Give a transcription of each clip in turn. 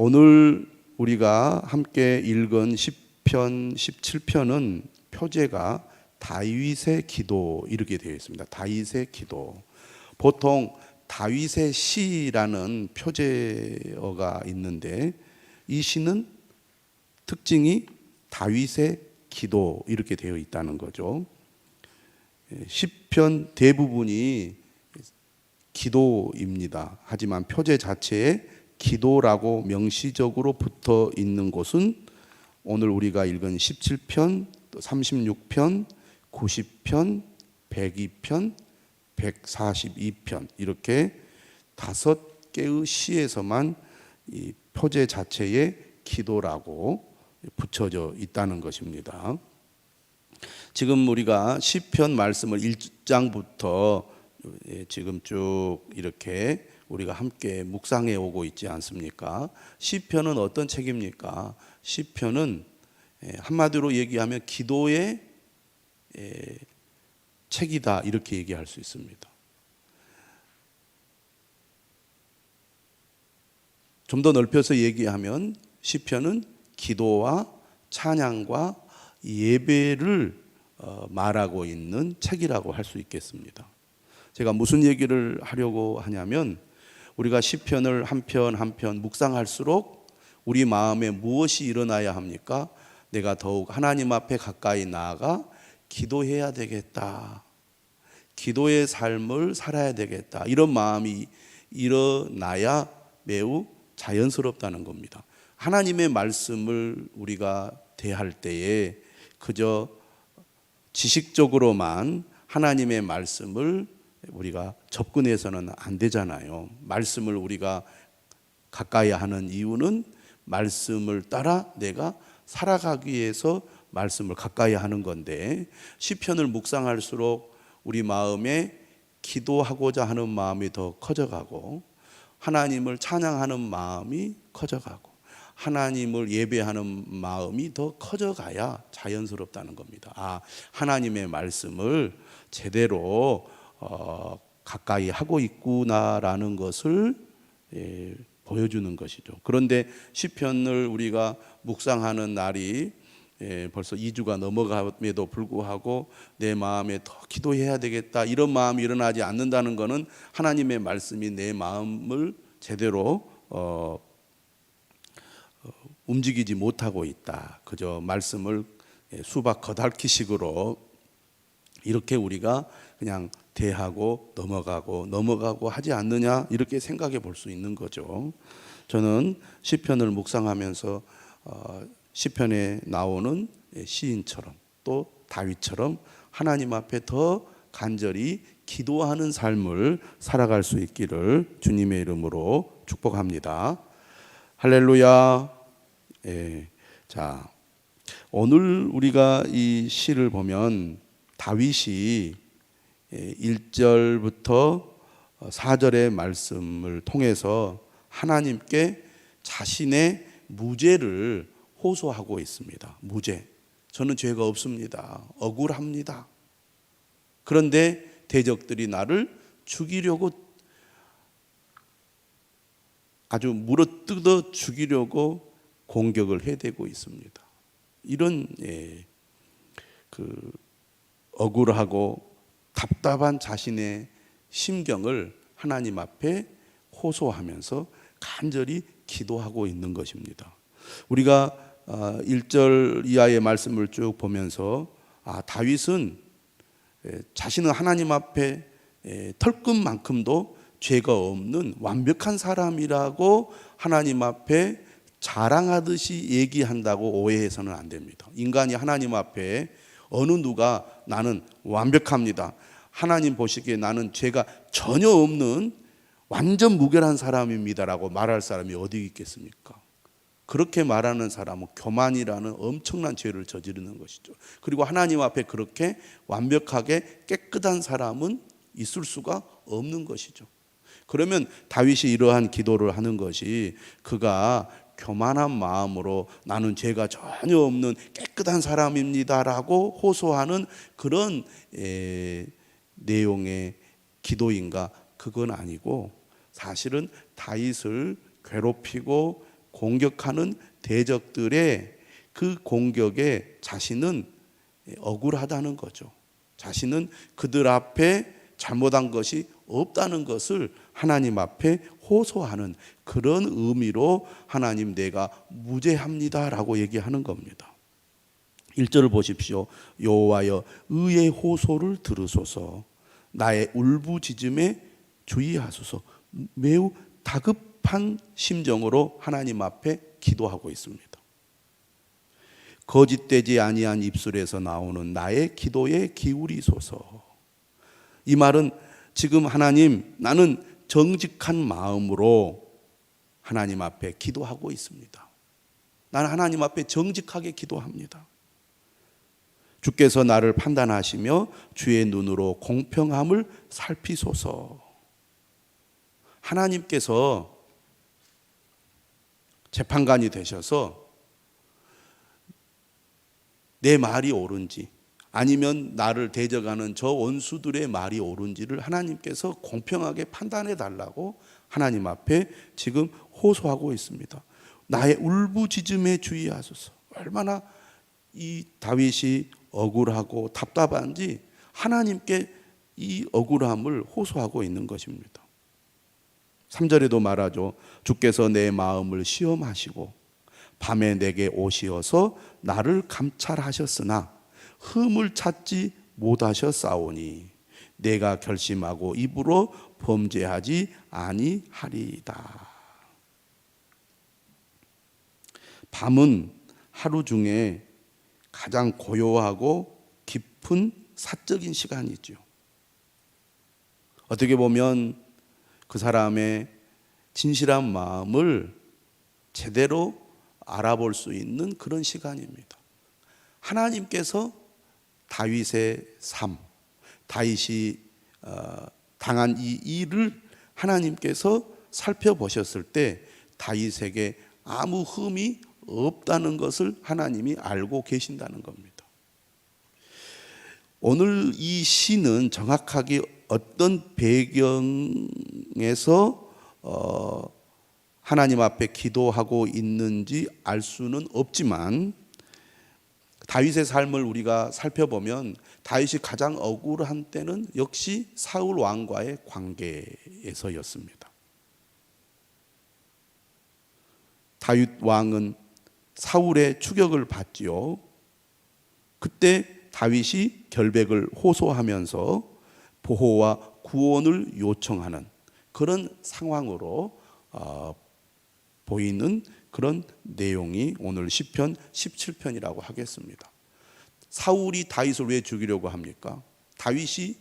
오늘 우리가 함께 읽은 10편, 17편은 표제가 다윗의 기도 이렇게 되어 있습니다. 다윗의 기도. 보통 다윗의 시라는 표제어가 있는데 이 시는 특징이 다윗의 기도 이렇게 되어 있다는 거죠. 예, 시편 대부분이 기도입니다. 하지만 표제 자체에 기도라고 명시적으로 붙어 있는 곳은 오늘 우리가 읽은 17편, 또 36편, 90편, 102편, 142편 이렇게 다섯 개의 시에서만 이 표제 자체에 기도라고 붙여져 있다는 것입니다. 지금 우리가 시편 말씀을 1장부터 예, 지금 쭉 이렇게 우리가 함께 묵상해 오고 있지 않습니까? 시편은 어떤 책입니까? 시편은 예, 한마디로 얘기하면 기도의 예, 책이다 이렇게 얘기할 수 있습니다. 좀 더 넓혀서 얘기하면 시편은 기도와 찬양과 예배를 어, 말하고 있는 책이라고 할 수 있겠습니다. 제가 무슨 얘기를 하려고 하냐면 우리가 시편을 한 편 한 편 묵상할수록 우리 마음에 무엇이 일어나야 합니까? 내가 더욱 하나님 앞에 가까이 나아가 기도해야 되겠다. 기도의 삶을 살아야 되겠다. 이런 마음이 일어나야 매우 자연스럽다는 겁니다. 하나님의 말씀을 우리가 대할 때에 그저 지식적으로만 하나님의 말씀을 우리가 접근해서는 안 되잖아요. 말씀을 우리가 가까이 하는 이유는 말씀을 따라 내가 살아가기 위해서 말씀을 가까이 하는 건데 시편을 묵상할수록 우리 마음에 기도하고자 하는 마음이 더 커져가고 하나님을 찬양하는 마음이 커져가고 하나님을 예배하는 마음이 더 커져가야 자연스럽다는 겁니다. 아, 하나님의 말씀을 제대로 어, 가까이 하고 있구나라는 것을 예, 보여주는 것이죠. 그런데 시편을 우리가 묵상하는 날이 예, 벌써 2주가 넘어감에도 불구하고 내 마음에 더 기도해야 되겠다 이런 마음이 일어나지 않는다는 것은 하나님의 말씀이 내 마음을 제대로 어, 어, 움직이지 못하고 있다. 그저 말씀을 예, 수박 거달기식으로 이렇게 우리가 그냥 대하고 넘어가고 넘어가고 하지 않느냐 이렇게 생각해 볼 수 있는 거죠. 저는 시편을 묵상하면서 어, 시편에 나오는 시인처럼 또 다윗처럼 하나님 앞에 더 간절히 기도하는 삶을 살아갈 수 있기를 주님의 이름으로 축복합니다. 할렐루야. 예. 자, 오늘 우리가 이 시를 보면 다윗이 1절부터 4절의 말씀을 통해서 하나님께 자신의 무죄를 호소하고 있습니다. 무죄. 저는 죄가 없습니다. 억울합니다. 그런데 대적들이 나를 죽이려고 아주 물어뜯어 죽이려고 공격을 해대고 있습니다. 이런 예, 그 억울하고 답답한 자신의 심경을 하나님 앞에 호소하면서 간절히 기도하고 있는 것입니다. 우리가 1절 이하의 말씀을 쭉 보면서 아, 다윗은 자신은 하나님 앞에 털끝만큼도 죄가 없는 완벽한 사람이라고 하나님 앞에 자랑하듯이 얘기한다고 오해해서는 안 됩니다. 인간이 하나님 앞에 어느 누가 나는 완벽합니다. 하나님 보시기에 나는 죄가 전혀 없는 완전 무결한 사람입니다라고 말할 사람이 어디 있겠습니까? 그렇게 말하는 사람은 교만이라는 엄청난 죄를 저지르는 것이죠. 그리고 하나님 앞에 그렇게 완벽하게 깨끗한 사람은 있을 수가 없는 것이죠. 그러면 다윗이 이러한 기도를 하는 것이 그가 교만한 마음으로 나는 죄가 전혀 없는 깨끗한 사람입니다라고 호소하는 그런 에, 내용의 기도인가 그건 아니고 사실은 다윗을 괴롭히고 공격하는 대적들의 그 공격에 자신은 억울하다는 거죠. 자신은 그들 앞에 잘못한 것이 없다는 것을 하나님 앞에 호소하는 그런 의미로 하나님 내가 무죄합니다라고 얘기하는 겁니다. 1절을 보십시오. 여호와여 의의 호소를 들으소서. 나의 울부짖음에 주의하소서. 매우 다급한 심정으로 하나님 앞에 기도하고 있습니다. 거짓되지 아니한 입술에서 나오는 나의 기도에 기울이소서. 이 말은 지금 하나님 나는 정직한 마음으로 하나님 앞에 기도하고 있습니다. 나는 하나님 앞에 정직하게 기도합니다. 주께서 나를 판단하시며 주의 눈으로 공평함을 살피소서. 하나님께서 재판관이 되셔서 내 말이 옳은지 아니면 나를 대적하는 저 원수들의 말이 옳은지를 하나님께서 공평하게 판단해 달라고 하나님 앞에 지금 호소하고 있습니다. 나의 울부짖음에 주의하소서. 얼마나 이 다윗이 억울하고 답답한지 하나님께 이 억울함을 호소하고 있는 것입니다. 3절에도 말하죠. 주께서 내 마음을 시험하시고 밤에 내게 오시어서 나를 감찰하셨으나 흠을 찾지 못하셨사오니 내가 결심하고 입으로 범죄하지 아니하리이다. 밤은 하루 중에 가장 고요하고 깊은 사적인 시간이죠. 어떻게 보면 그 사람의 진실한 마음을 제대로 알아볼 수 있는 그런 시간입니다. 하나님께서 다윗의 삶, 다윗이 어, 당한 이 일을 하나님께서 살펴보셨을 때 다윗에게 아무 흠이 없다는 것을 하나님이 알고 계신다는 겁니다. 오늘 이 시는 정확하게 어떤 배경에서 어, 하나님 앞에 기도하고 있는지 알 수는 없지만 다윗의 삶을 우리가 살펴보면 다윗이 가장 억울한 때는 역시 사울 왕과의 관계에서였습니다. 다윗 왕은 사울의 추격을 받지요. 그때 다윗이 결백을 호소하면서 보호와 구원을 요청하는 그런 상황으로 어, 보이는 그런 내용이 오늘 시편 17편이라고 하겠습니다. 사울이 다윗을 왜 죽이려고 합니까? 다윗이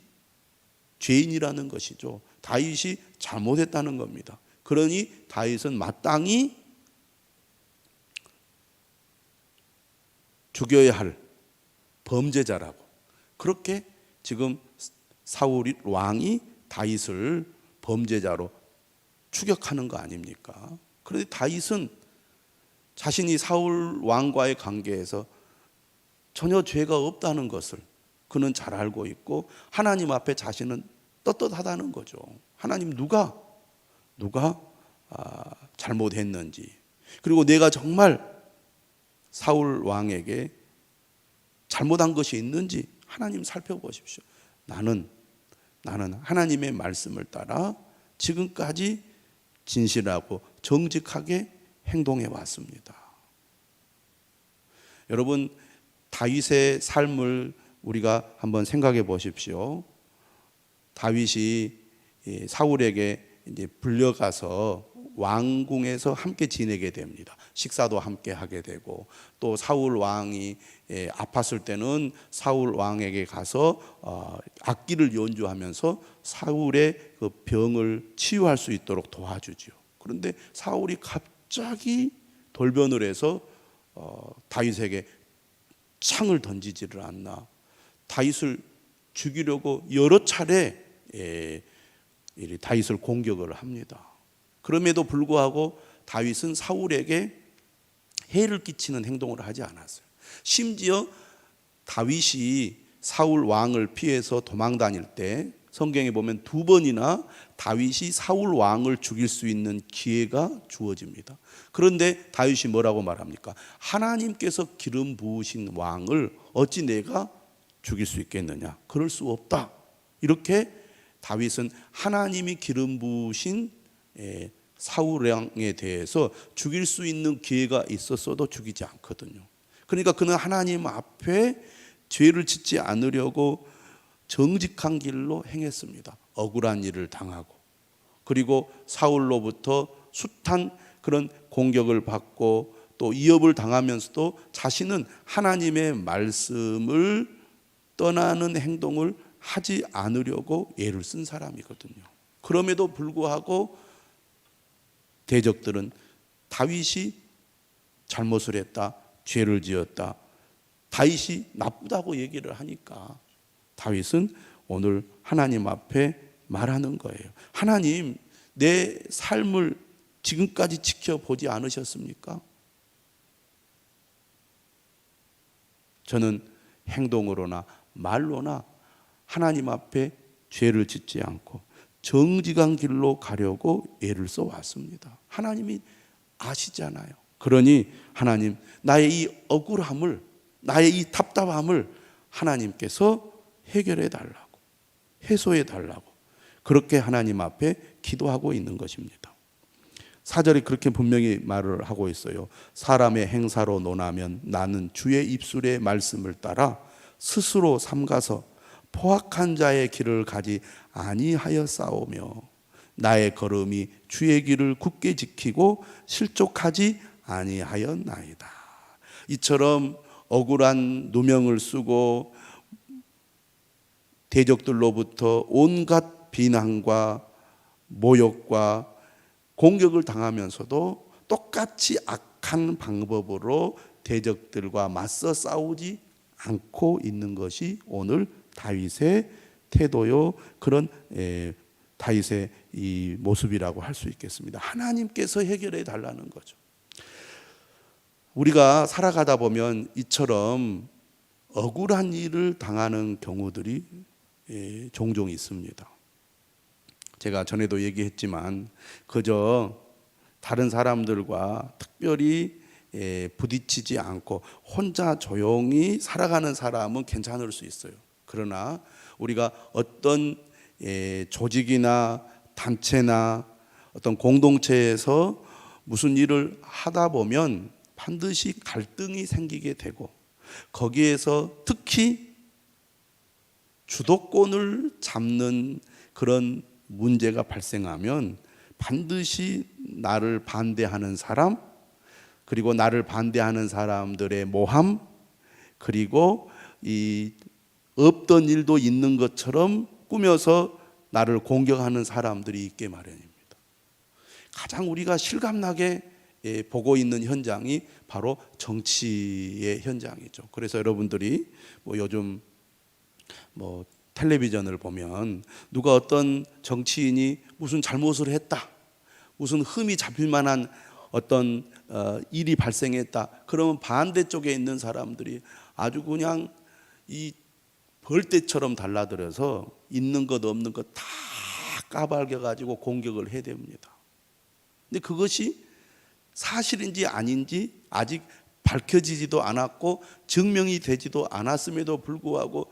죄인이라는 것이죠. 다윗이 잘못했다는 겁니다. 그러니 다윗은 마땅히 죽여야 할 범죄자라고 그렇게 지금 사울이 왕이 다윗을 범죄자로 추격하는 거 아닙니까? 그런데 다윗은 자신이 사울 왕과의 관계에서 전혀 죄가 없다는 것을 그는 잘 알고 있고 하나님 앞에 자신은 떳떳하다는 거죠. 하나님 누가 누가 아, 잘못했는지 그리고 내가 정말 사울 왕에게 잘못한 것이 있는지 하나님 살펴보십시오. 나는 나는 하나님의 말씀을 따라 지금까지 진실하고 정직하게 행동해 왔습니다. 여러분 다윗의 삶을 우리가 한번 생각해 보십시오. 다윗이 사울에게 이제 불려가서 왕궁에서 함께 지내게 됩니다. 식사도 함께 하게 되고 또 사울 왕이 아팠을 때는 사울 왕에게 가서 어, 악기를 연주하면서 사울의 그 병을 치유할 수 있도록 도와주죠. 그런데 사울이 갑 자기 돌변을 해서 어, 다윗에게 창을 던지지를 않나. 다윗을 죽이려고 여러 차례 다윗을 공격을 합니다. 그럼에도 불구하고 다윗은 사울에게 해를 끼치는 행동을 하지 않았어요. 심지어 다윗이 사울 왕을 피해서 도망 다닐 때 성경에 보면 두 번이나 다윗이 사울 왕을 죽일 수 있는 기회가 주어집니다. 그런데 다윗이 뭐라고 말합니까? 하나님께서 기름 부으신 왕을 어찌 내가 죽일 수 있겠느냐? 그럴 수 없다. 이렇게 다윗은 하나님이 기름 부으신 예, 사울 왕에 대해서 죽일 수 있는 기회가 있었어도 죽이지 않거든요. 그러니까 그는 하나님 앞에 죄를 짓지 않으려고 정직한 길로 행했습니다. 억울한 일을 당하고 그리고 사울로부터 숱한 그런 공격을 받고 또 이업을 당하면서도 자신은 하나님의 말씀을 떠나는 행동을 하지 않으려고 애를 쓴 사람이거든요. 그럼에도 불구하고 대적들은 다윗이 잘못을 했다, 죄를 지었다, 다윗이 나쁘다고 얘기를 하니까 다윗은 오늘 하나님 앞에 말하는 거예요. 하나님, 내 삶을 지금까지 지켜보지 않으셨습니까? 저는 행동으로나 말로나 하나님 앞에 죄를 짓지 않고 정직한 길로 가려고 애를 써 왔습니다. 하나님이 아시잖아요. 그러니 하나님 나의 이 억울함을 나의 이 답답함을 하나님께서 해결해 달라고 해소해 달라고 그렇게 하나님 앞에 기도하고 있는 것입니다. 사절이 그렇게 분명히 말을 하고 있어요. 사람의 행사로 논하면 나는 주의 입술의 말씀을 따라 스스로 삼가서 포악한 자의 길을 가지 아니하여 싸우며 나의 걸음이 주의 길을 굳게 지키고 실족하지 아니하였나이다. 이처럼 억울한 누명을 쓰고 대적들로부터 온갖 비난과 모욕과 공격을 당하면서도 똑같이 악한 방법으로 대적들과 맞서 싸우지 않고 있는 것이 오늘 다윗의 태도요 그런 에, 다윗의 이 모습이라고 할 수 있겠습니다. 하나님께서 해결해 달라는 거죠. 우리가 살아가다 보면 이처럼 억울한 일을 당하는 경우들이 예, 종종 있습니다. 제가 전에도 얘기했지만 그저 다른 사람들과 특별히 예, 부딪히지 않고 혼자 조용히 살아가는 사람은 괜찮을 수 있어요. 그러나 우리가 어떤 예, 조직이나 단체나 어떤 공동체에서 무슨 일을 하다 보면 반드시 갈등이 생기게 되고 거기에서 특히 주도권을 잡는 그런 문제가 발생하면 반드시 나를 반대하는 사람 그리고 나를 반대하는 사람들의 모함 그리고 이 없던 일도 있는 것처럼 꾸며서 나를 공격하는 사람들이 있게 마련입니다. 가장 우리가 실감나게 예, 보고 있는 현장이 바로 정치의 현장이죠. 그래서 여러분들이 뭐 요즘 뭐 텔레비전을 보면 누가 어떤 정치인이 무슨 잘못을 했다, 무슨 흠이 잡힐 만한 어떤 어, 일이 발생했다. 그러면 반대쪽에 있는 사람들이 아주 그냥 이 벌떼처럼 달라들어서 있는 것 없는 것 다 까발겨 가지고 공격을 해야 됩니다. 근데 그것이 사실인지 아닌지 아직 밝혀지지도 않았고 증명이 되지도 않았음에도 불구하고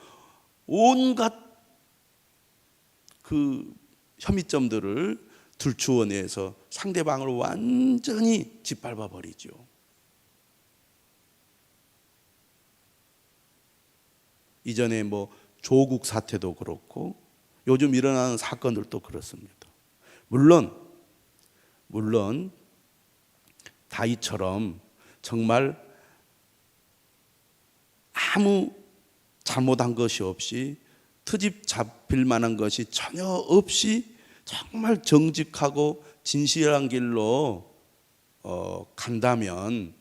온갖 그 혐의점들을 들추어내서 상대방을 완전히 짓밟아 버리죠. 이전에 뭐 조국 사태도 그렇고 요즘 일어나는 사건들도 그렇습니다. 물론 물론 다이처럼 정말 아무 잘못한 것이 없이 트집 잡힐 만한 것이 전혀 없이 정말 정직하고 진실한 길로 어, 간다면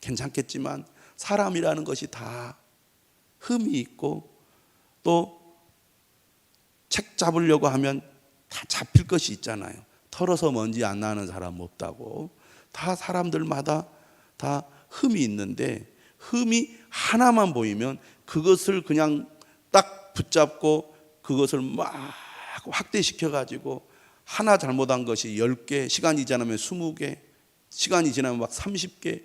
괜찮겠지만 사람이라는 것이 다 흠이 있고 또 책 잡으려고 하면 다 잡힐 것이 있잖아요. 털어서 먼지 안 나는 사람 없다고. 다 사람들마다 다 흠이 있는데 흠이 하나만 보이면 그것을 그냥 딱 붙잡고 그것을 막 확대시켜 가지고 하나 잘못한 것이 10개, 시간이 지나면 20개, 시간이 지나면 막 30개.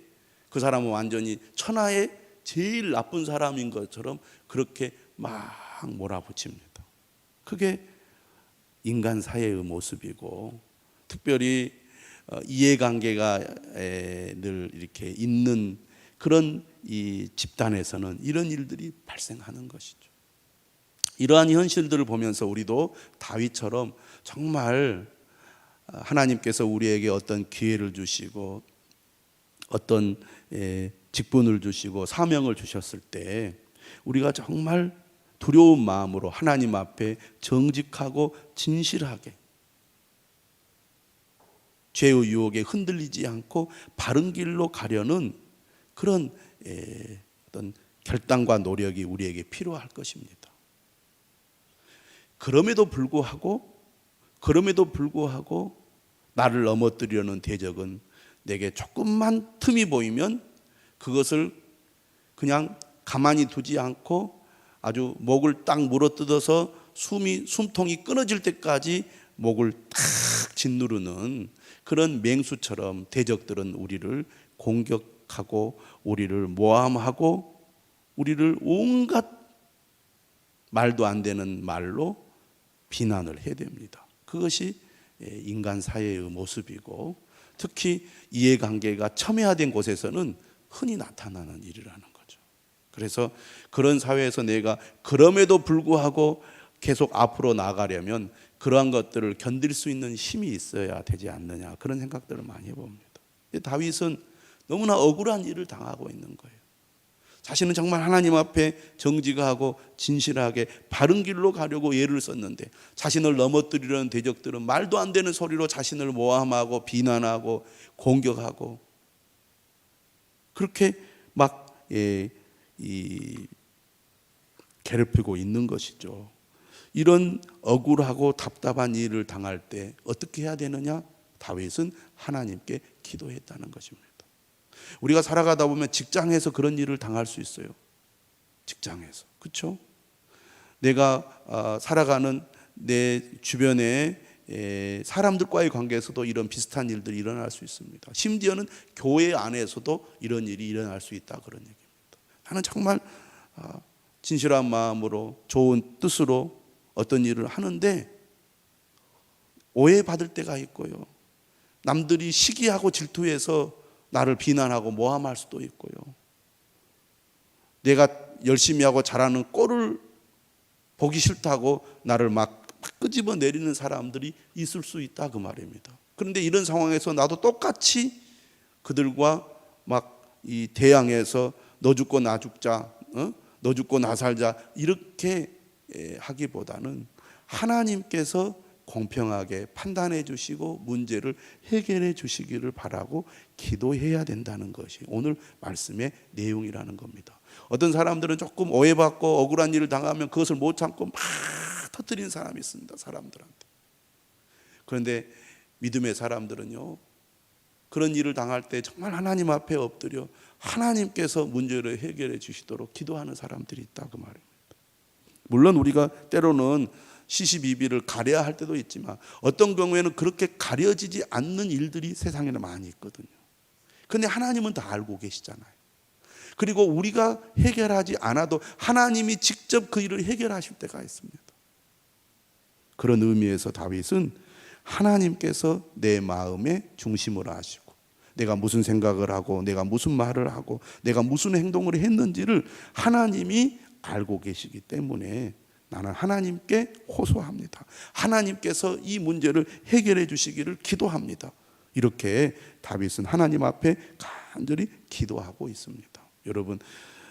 그 사람은 완전히 천하의 제일 나쁜 사람인 것처럼 그렇게 막 몰아붙입니다. 그게 인간 사회의 모습이고 특별히 어, 이해관계가 에, 늘 이렇게 있는 그런 이 집단에서는 이런 일들이 발생하는 것이죠. 이러한 현실들을 보면서 우리도 다윗처럼 정말 어, 하나님께서 우리에게 어떤 기회를 주시고 어떤 예, 직분을 주시고 사명을 주셨을 때 우리가 정말 두려운 마음으로 하나님 앞에 정직하고 진실하게 죄의 유혹에 흔들리지 않고 바른 길로 가려는 그런 예, 어떤 결단과 노력이 우리에게 필요할 것입니다. 그럼에도 불구하고 그럼에도 불구하고 나를 넘어뜨리려는 대적은 내게 조금만 틈이 보이면 그것을 그냥 가만히 두지 않고 아주 목을 딱 물어뜯어서 숨이 숨통이 끊어질 때까지 목을 탁 짓누르는 그런 맹수처럼 대적들은 우리를 공격 하고 우리를 모함하고 우리를 온갖 말도 안 되는 말로 비난을 해야 됩니다. 그것이 예, 인간 사회의 모습이고 특히 이해관계가 첨예화된 곳에서는 흔히 나타나는 일이라는 거죠. 그래서 그런 사회에서 내가 그럼에도 불구하고 계속 앞으로 나가려면 그러한 것들을 견딜 수 있는 힘이 있어야 되지 않느냐 그런 생각들을 많이 해봅니다. 다윗은 너무나 억울한 일을 당하고 있는 거예요. 자신은 정말 하나님 앞에 정직하고 진실하게 바른 길로 가려고 예를 썼는데 자신을 넘어뜨리려는 대적들은 말도 안 되는 소리로 자신을 모함하고 비난하고 공격하고 그렇게 막 예, 이, 괴롭히고 있는 것이죠. 이런 억울하고 답답한 일을 당할 때 어떻게 해야 되느냐? 다윗은 하나님께 기도했다는 것입니다. 우리가 살아가다 보면 직장에서 그런 일을 당할 수 있어요. 직장에서. 그렇죠? 내가 어, 살아가는 내 주변에 사람들과의 관계에서도 이런 비슷한 일들이 일어날 수 있습니다. 심지어는 교회 안에서도 이런 일이 일어날 수 있다 그런 얘기입니다. 나는 정말 어, 진실한 마음으로 좋은 뜻으로 어떤 일을 하는데 오해받을 때가 있고요. 남들이 시기하고 질투해서 나를 비난하고 모함할 수도 있고요. 내가 열심히 하고 잘하는 꼴을 보기 싫다고 나를 막 끄집어 내리는 사람들이 있을 수 있다 그 말입니다. 그런데 이런 상황에서 나도 똑같이 그들과 막 이 대항해서 너 죽고 나 죽자, 어? 너 죽고 나 살자 이렇게 하기보다는 하나님께서 공평하게 판단해 주시고 문제를 해결해 주시기를 바라고 기도해야 된다는 것이 오늘 말씀의 내용이라는 겁니다. 어떤 사람들은 조금 오해받고 억울한 일을 당하면 그것을 못 참고 막 터뜨리는 사람이 있습니다. 사람들한테. 그런데 믿음의 사람들은요. 그런 일을 당할 때 정말 하나님 앞에 엎드려 하나님께서 문제를 해결해 주시도록 기도하는 사람들이 있다 그 말입니다. 물론 우리가 때로는 시시비비를 가려야 할 때도 있지만 어떤 경우에는 그렇게 가려지지 않는 일들이 세상에는 많이 있거든요. 근데 하나님은 다 알고 계시잖아요. 그리고 우리가 해결하지 않아도 하나님이 직접 그 일을 해결하실 때가 있습니다. 그런 의미에서 다윗은 하나님께서 내 마음의 중심으로 하시고 내가 무슨 생각을 하고 내가 무슨 말을 하고 내가 무슨 행동을 했는지를 하나님이 알고 계시기 때문에 나는 하나님께 호소합니다. 하나님께서 이 문제를 해결해 주시기를 기도합니다. 이렇게 다윗은 하나님 앞에 간절히 기도하고 있습니다. 여러분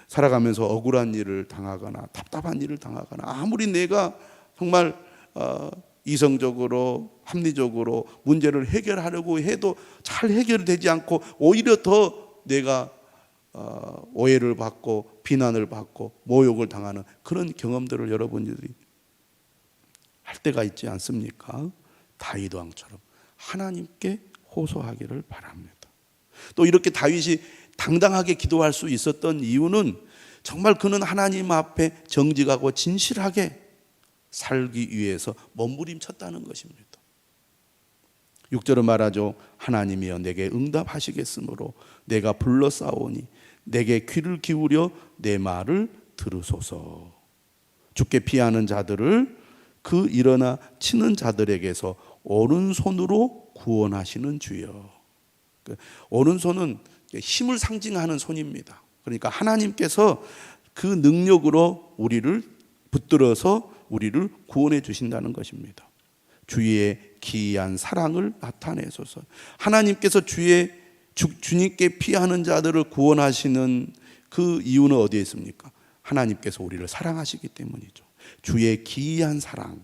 살아가면서 억울한 일을 당하거나 답답한 일을 당하거나 아무리 내가 정말 어, 이성적으로 합리적으로 문제를 해결하려고 해도 잘 해결되지 않고 오히려 더 내가 어, 오해를 받고 비난을 받고 모욕을 당하는 그런 경험들을 여러분들이 할 때가 있지 않습니까? 다윗 왕처럼 하나님께 호소하기를 바랍니다. 또 이렇게 다윗이 당당하게 기도할 수 있었던 이유는 정말 그는 하나님 앞에 정직하고 진실하게 살기 위해서 몸부림쳤다는 것입니다. 육절은 말하죠. 하나님이여 내게 응답하시겠으므로 내가 불러 싸우니 내게 귀를 기울여 내 말을 들으소서. 죽게 피하는 자들을 그 일어나 치는 자들에게서 오른손으로 구원하시는 주여. 그 오른손은 힘을 상징하는 손입니다. 그러니까 하나님께서 그 능력으로 우리를 붙들어서 우리를 구원해 주신다는 것입니다. 주의 기이한 사랑을 나타내소서. 하나님께서 주의 주, 주님께 피하는 자들을 구원하시는 그 이유는 어디에 있습니까? 하나님께서 우리를 사랑하시기 때문이죠. 주의 기이한 사랑.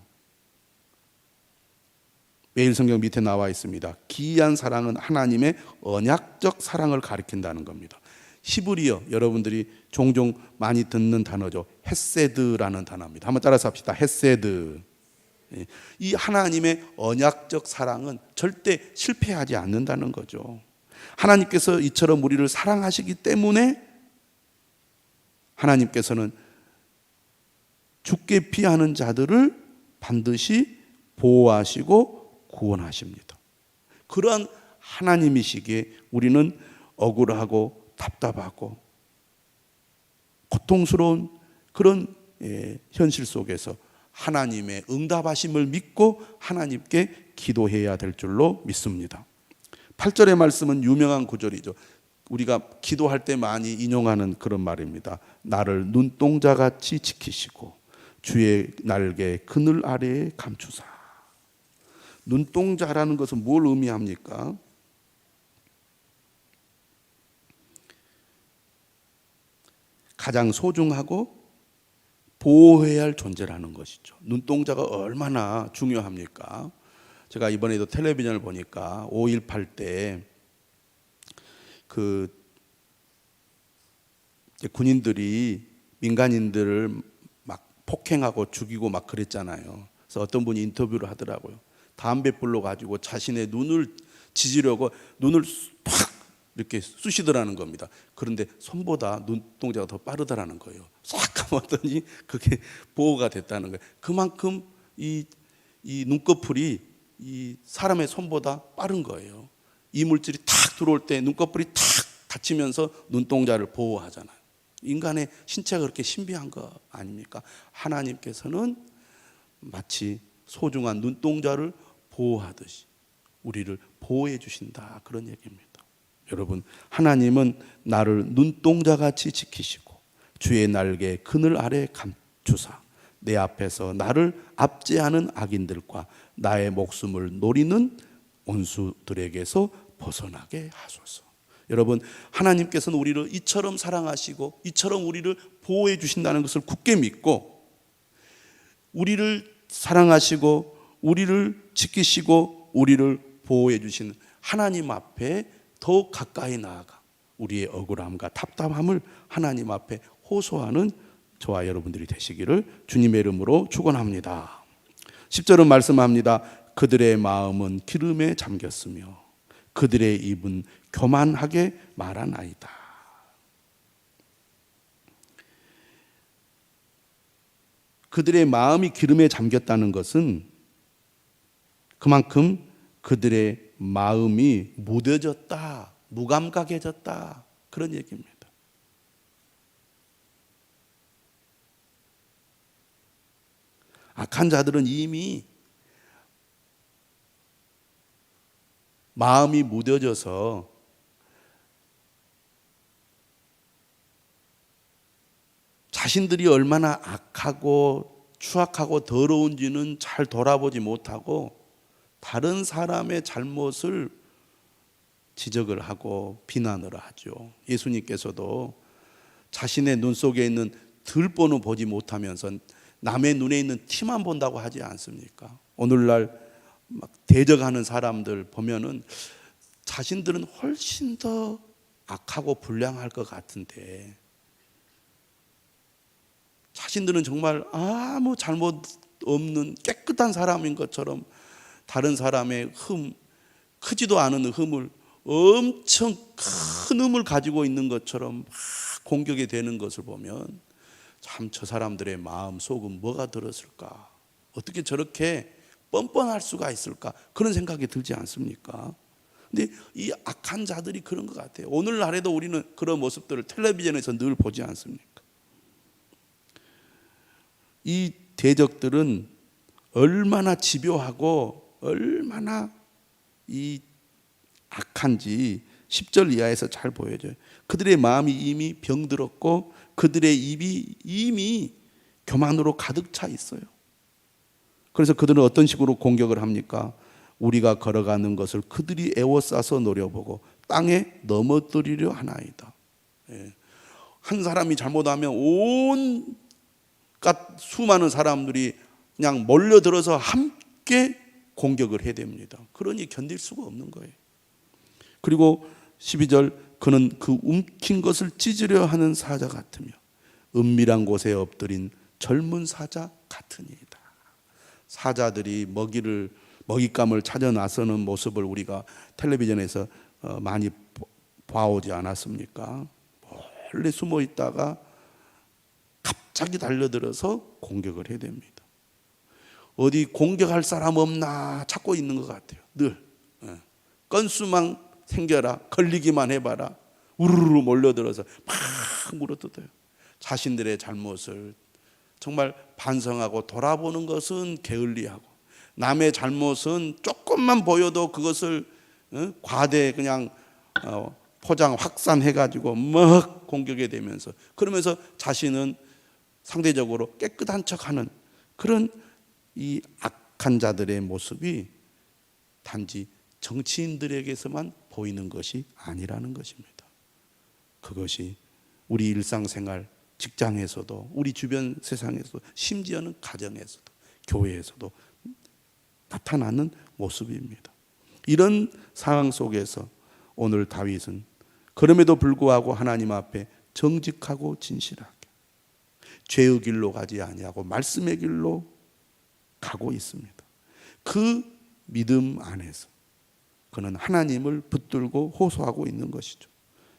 매일 성경 밑에 나와 있습니다. 기이한 사랑은 하나님의 언약적 사랑을 가리킨다는 겁니다. 히브리어 여러분들이 종종 많이 듣는 단어죠. 헤세드라는 단어입니다. 한번 따라서 합시다. 헤세드. 예. 이 하나님의 언약적 사랑은 절대 실패하지 않는다는 거죠. 하나님께서 이처럼 우리를 사랑하시기 때문에 하나님께서는 죽게 피하는 자들을 반드시 보호하시고 구원하십니다. 그러한 하나님이시기에 우리는 억울하고 답답하고 고통스러운 그런 예, 현실 속에서 하나님의 응답하심을 믿고 하나님께 기도해야 될 줄로 믿습니다. 8절의 말씀은 유명한 구절이죠. 우리가 기도할 때 많이 인용하는 그런 말입니다. 나를 눈동자 같이 지키시고 주의 날개 그늘 아래에 감추사. 눈동자라는 것은 뭘 의미합니까? 가장 소중하고 보호해야 할 존재라는 것이죠. 눈동자가 얼마나 중요합니까? 제가 이번에도 텔레비전을 보니까 5.18 때 그 군인들이 민간인들을 막 폭행하고 죽이고 막 그랬잖아요. 그래서 어떤 분이 인터뷰를 하더라고요. 담배불로 가지고 자신의 눈을 지지려고 눈을 팍 이렇게 쑤시더라는 겁니다. 그런데 손보다 눈동자가 더 빠르다라는 거예요. 싹 감았더니 그게 보호가 됐다는 거예요. 그만큼 이, 이 눈꺼풀이 이 사람의 손보다 빠른 거예요. 이물질이 탁 들어올 때 눈꺼풀이 탁 닫히면서 눈동자를 보호하잖아요. 인간의 신체가 그렇게 신비한 거 아닙니까? 하나님께서는 마치 소중한 눈동자를 보호하듯이 우리를 보호해 주신다. 그런 얘기입니다. 여러분, 하나님은 나를 눈동자 같이 지키시고 주의 날개 그늘 아래 감추사 내 앞에서 나를 압제하는 악인들과 나의 목숨을 노리는 온수들에게서 벗어나게 하소서. 여러분, 하나님께서는 우리를 이처럼 사랑하시고 이처럼 우리를 보호해 주신다는 것을 굳게 믿고 우리를 사랑하시고 우리를 지키시고 우리를 보호해 주시는 하나님 앞에 더 가까이 나아가 우리의 억울함과 답답함을 하나님 앞에 호소하는 저와 여러분들이 되시기를 주님의 이름으로 축원합니다. 10절은 말씀합니다. 그들의 마음은 기름에 잠겼으며 그들의 입은 교만하게 말하나이다. 그들의 마음이 기름에 잠겼다는 것은 그만큼 그들의 마음이 무뎌졌다, 무감각해졌다 그런 얘기입니다. 악한 자들은 이미 마음이 무뎌져서 자신들이 얼마나 악하고 추악하고 더러운지는 잘 돌아보지 못하고 다른 사람의 잘못을 지적을 하고 비난을 하죠. 예수님께서도 자신의 눈 속에 있는 들보는 보지 못하면서 남의 눈에 있는 티만 본다고 하지 않습니까? 오늘날 막 대적하는 사람들 보면은 자신들은 훨씬 더 악하고 불량할 것 같은데 자신들은 정말 아무 잘못 없는 깨끗한 사람인 것처럼 다른 사람의 흠, 크지도 않은 흠을 엄청 큰 흠을 가지고 있는 것처럼 막 공격이 되는 것을 보면 참 저 사람들의 마음 속은 뭐가 들었을까? 어떻게 저렇게 뻔뻔할 수가 있을까? 그런 생각이 들지 않습니까? 근데 이 악한 자들이 그런 것 같아요. 오늘날에도 우리는 그런 모습들을 텔레비전에서 늘 보지 않습니까? 이 대적들은 얼마나 집요하고 얼마나 이 악한지 10절 이하에서 잘 보여져요. 그들의 마음이 이미 병들었고 그들의 입이 이미 교만으로 가득 차 있어요. 그래서 그들은 어떤 식으로 공격을 합니까? 우리가 걸어가는 것을 그들이 애워싸서 노려보고 땅에 넘어뜨리려 하나이다. 예. 한 사람이 잘못하면 온갖 수많은 사람들이 그냥 몰려들어서 함께 공격을 해야 됩니다. 그러니 견딜 수가 없는 거예요. 그리고 12절 그는 그 움킨 것을 찢으려 하는 사자 같으며 은밀한 곳에 엎드린 젊은 사자 같으니이다. 사자들이 먹이를 먹잇감을 찾아 나서는 모습을 우리가 텔레비전에서 어, 많이 봐오지 않았습니까? 몰래 숨어 있다가 갑자기 달려들어서 공격을 해야 됩니다. 어디 공격할 사람 없나 찾고 있는 것 같아요. 늘 예. 건수만 생겨라 걸리기만 해봐라 우르르 몰려들어서 막 물어뜯어요. 자신들의 잘못을 정말 반성하고 돌아보는 것은 게을리하고 남의 잘못은 조금만 보여도 그것을 어? 과대 그냥 어, 포장 확산해 가지고 막 공격해 되면서 그러면서 자신은 상대적으로 깨끗한 척하는 그런 이 악한 자들의 모습이 단지 정치인들에게서만 보이는 것이 아니라는 것입니다. 그것이 우리 일상생활 직장에서도 우리 주변 세상에서도 심지어는 가정에서도 교회에서도 나타나는 모습입니다. 이런 상황 속에서 오늘 다윗은 그럼에도 불구하고 하나님 앞에 정직하고 진실하게 죄의 길로 가지 아니하고 말씀의 길로 가고 있습니다. 그 믿음 안에서 그는 하나님을 붙들고 호소하고 있는 것이죠.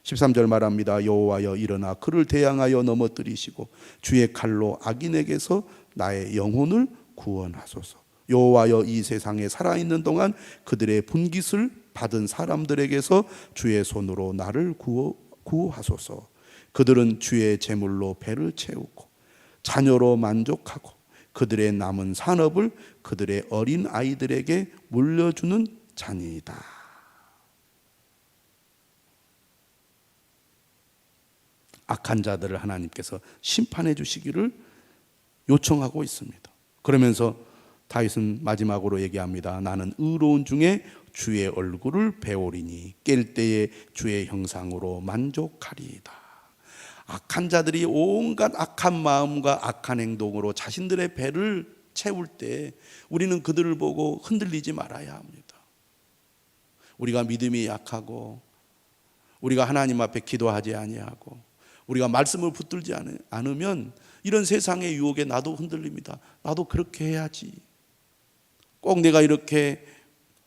13절 말합니다. 여호와여 일어나 그를 대항하여 넘어뜨리시고 주의 칼로 악인에게서 나의 영혼을 구원하소서. 여호와여 이 세상에 살아 있는 동안 그들의 분깃을 받은 사람들에게서 주의 손으로 나를 구호, 구하소서. 그들은 주의 제물로 배를 채우고 자녀로 만족하고 그들의 남은 산업을 그들의 어린 아이들에게 물려주는 자니이다. 악한 자들을 하나님께서 심판해 주시기를 요청하고 있습니다. 그러면서 다윗은 마지막으로 얘기합니다. 나는 의로운 중에 주의 얼굴을 배우리니 깰 때에 주의 형상으로 만족하리이다. 악한 자들이 온갖 악한 마음과 악한 행동으로 자신들의 배를 채울 때 우리는 그들을 보고 흔들리지 말아야 합니다. 우리가 믿음이 약하고 우리가 하나님 앞에 기도하지 아니하고 우리가 말씀을 붙들지 않으면 이런 세상의 유혹에 나도 흔들립니다. 나도 그렇게 해야지. 꼭 내가 이렇게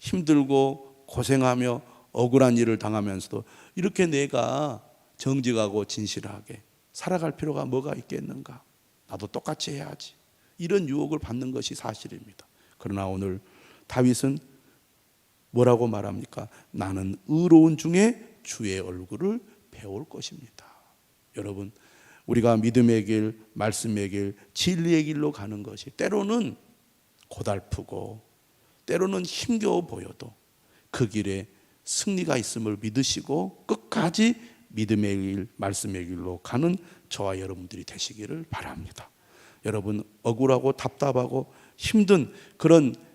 힘들고 고생하며 억울한 일을 당하면서도 이렇게 내가 정직하고 진실하게 살아갈 필요가 뭐가 있겠는가? 나도 똑같이 해야지. 이런 유혹을 받는 것이 사실입니다. 그러나 오늘 다윗은 뭐라고 말합니까? 나는 의로운 중에 주의 얼굴을 배울 것입니다. 여러분, 우리가 믿음의 길, 말씀의 길, 진리의 길로 가는 것이 때로는 고달프고 때로는 힘겨워 보여도 그 길에 승리가 있음을 믿으시고 끝까지 믿음의 길, 말씀의 길로 가는 저와 여러분들이 되시기를 바랍니다. 여러분 억울하고 답답하고 힘든 그런 예,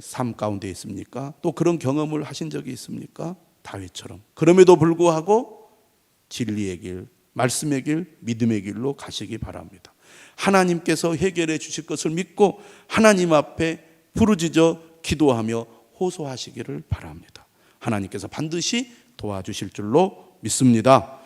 삶 가운데 있습니까? 또 그런 경험을 하신 적이 있습니까? 다윗처럼. 그럼에도 불구하고 진리의 길, 말씀의 길, 믿음의 길로 가시기 바랍니다. 하나님께서 해결해 주실 것을 믿고 하나님 앞에 부르짖어 기도하며 호소하시기를 바랍니다. 하나님께서 반드시 도와주실 줄로 믿습니다.